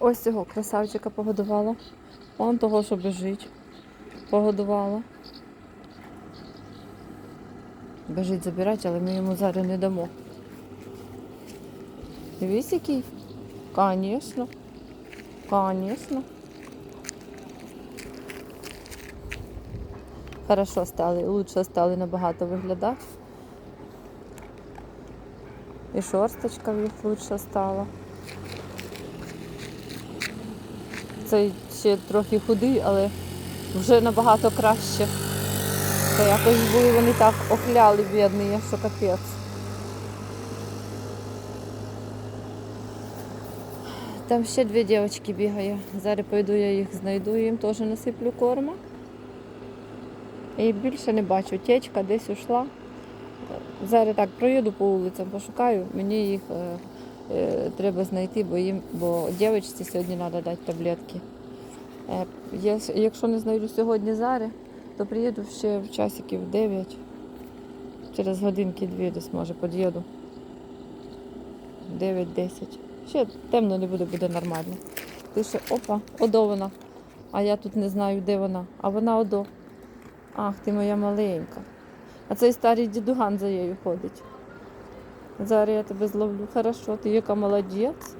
Ось цього красавчика погодувала. Он того, що бежить. Погодувала. Бежить забирати, але ми йому зараз не дамо. Дивись який? Конечно. Конечно. Хорошо стали, лучше стали набагато виглядати. І шорсточка в їх лучше стала. Цей ще трохи худий, але вже набагато краще. Та якось були вони так охляли бідні, що капець. Там ще дві дівчатки бігає. Зараз пойду я їх знайду, їм теж насиплю корма. І більше не бачу. Течка десь ушла. Зараз так проїду по вулицям, пошукаю. Мені їх е, треба знайти, бо їм, бо дівчинці сьогодні треба дати таблетки. Е, я, якщо не знайду сьогодні зараз, то приїду ще в часиків 9. Через годинки дві десь може під'їду. 9-10. Ще темно не буде, буде нормально. Пише, опа, одо вона. А я тут не знаю, де вона. А вона одо. Ах, ти моя маленька. А цей старий дідуган за нею ходить. Зараз я тебе зловлю. Хорошо, ти яка молодець.